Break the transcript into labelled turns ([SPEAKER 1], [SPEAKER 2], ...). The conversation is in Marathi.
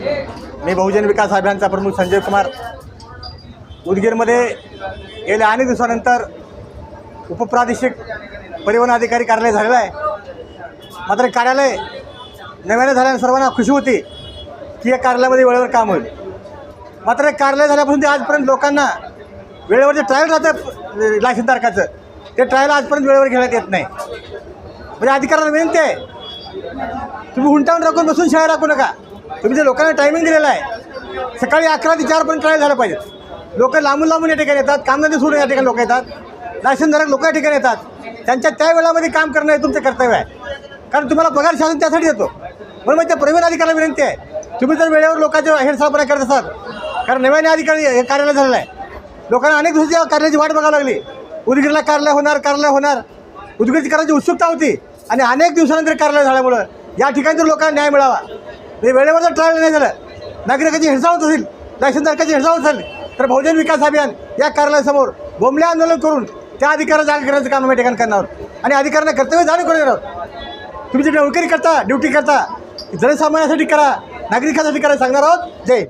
[SPEAKER 1] मी बहुजन विकास अभियानचा प्रमुख संजय कुमार. उदगीरमध्ये गेल्या अनेक दिवसानंतर उपप्रादेशिक परिवहन अधिकारी कार्यालय झालेलं आहे. मात्र कार्यालय नव्याने झाल्याने सर्वांना खुशी होती की या कार्यालयामध्ये वेळेवर काम होईल. मात्र हे कार्यालय झाल्यापासून ते आजपर्यंत लोकांना वेळेवर जे ट्रायल राहतं लायसनधारकाचं ते ट्रायल आजपर्यंत वेळेवर घेण्यात येत नाही. म्हणजे अधिकाऱ्यांना विनंती आहे तुम्ही हुंटावून राखून बसून शाळा राखू नका. तुम्ही जे लोकांना टायमिंग दिलेला आहे सकाळी अकरा ते चारपर्यंत ट्रायल झालं पाहिजे. लोक लांबून लांबून या ठिकाणी येतात कामधंदे सोडून या ठिकाणी लोक येतात. लायसनधारक लोक या ठिकाणी येतात. त्यांच्या त्या वेळामध्ये काम करणं हे तुमचं कर्तव्य आहे. कारण तुम्हाला पगार शासन त्यासाठी देतो. म्हणून मग त्या प्रवीण अधिकाऱ्याला विनंती आहे. तुम्ही जर वेळेवर लोकांच्या हेरसाळपणा करत असाल कारण नव्याने अधिकारी हे कार्यालय झालेलं आहे. लोकांना अनेक दिवसाच्या कार्याची वाट बघावी लागली. उदगीरला कार्यालय होणार कार्यालय होणार. उदगीरची करायची उत्सुकता होती. आणि अनेक दिवसानंतर कार्यालय झाल्यामुळं या ठिकाणी जर लोकांना न्याय मिळावा म्हणजे वेळेवर जर ट्रायल नाही झालं नागरिकाची हिडसावत असेल लायसनधारकाची हिडसावत असेल तर बहुजन विकास अभियान या कार्यालयासमोर बोंबले आंदोलन करून त्या अधिकारा जागा करण्याचं काम आम्ही ठिकाणी करणार आणि अधिकाऱ्यांना कर्तव्य जाणीव करून देणार आहोत. तुम्ही जे नोकरी करता ड्युटी करता जनसामान्यासाठी करा नागरिकांसाठी करा सांगणार आहोत. जय